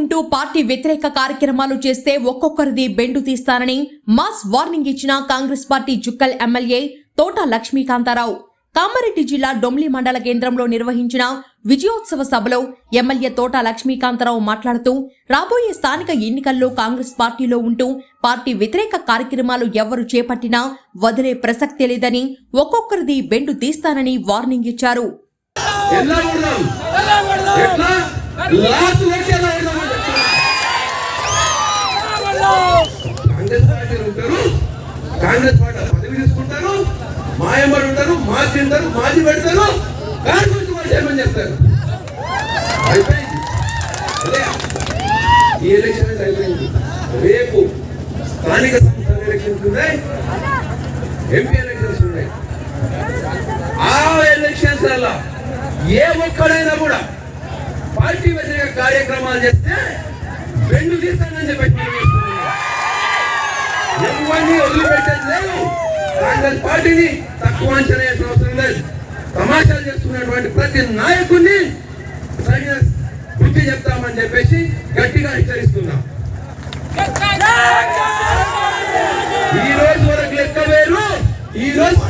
ఉంటూ పార్టీ వ్యతిరేక కార్యక్రమాలు చేస్తే ఒక్కొక్కరిది బెండు తీస్తానని మాస్ వార్నింగ్ ఇచ్చిన కాంగ్రెస్ పార్టీ జుక్కల్ ఎమ్మెల్యే తోట లక్ష్మీకాంతారావు. కామారెడ్డి జిల్లా డొమ్లి మండల కేంద్రంలో నిర్వహించిన విజయోత్సవ సభలో ఎమ్మెల్యే తోట లక్ష్మీకాంతారావు మాట్లాడుతూ రాబోయే స్థానిక ఎన్నికల్లో కాంగ్రెస్ పార్టీలో ఉంటూ పార్టీ వ్యతిరేక కార్యక్రమాలు ఎవరు చేపట్టినా వదిలే ప్రసక్తే లేదని ఒక్కొక్కరిది బెండు తీస్తానని వార్నింగ్ ఇచ్చారు. చెప్తున్నా. కాంగ్రెస్ పార్టీ ఉంటారు కాంగ్రెస్ పార్టీ పదవి తీసుకుంటారు మాయమ్మడు ఉంటారు మా తింటారు మాది పెడతారు కాంగ్రెస్ వాళ్ళు చేయమని చెప్తారు అయిపోయింది. ఈ ఎలక్షన్ అయితే అయిపోయింది. రేపు స్థానిక సంస్థల ఎలక్షన్స్ ఉన్నాయి ఎంపీ ఎలక్షన్స్ ఉన్నాయి. ఆ ఎలక్షన్స్ అలా ఏ ఒక్కడైనా కూడా పార్టీ వ్యతిరేక కార్యక్రమాలు చేస్తే రెండు తీస్తానని చెప్పి ఎవరిని వదిలిపెట్టేది లేదు. కాంగ్రెస్ పార్టీని తక్కువ అంచనా అవసరం లేదు. తమాషాలు చేస్తున్నటువంటి ప్రతి నాయకుడిని సరైన బుద్ధి చెప్తామని చెప్పేసి గట్టిగా హెచ్చరిస్తున్నాం. ఈ రోజు వరకు లెక్క వేరు ఈ రోజు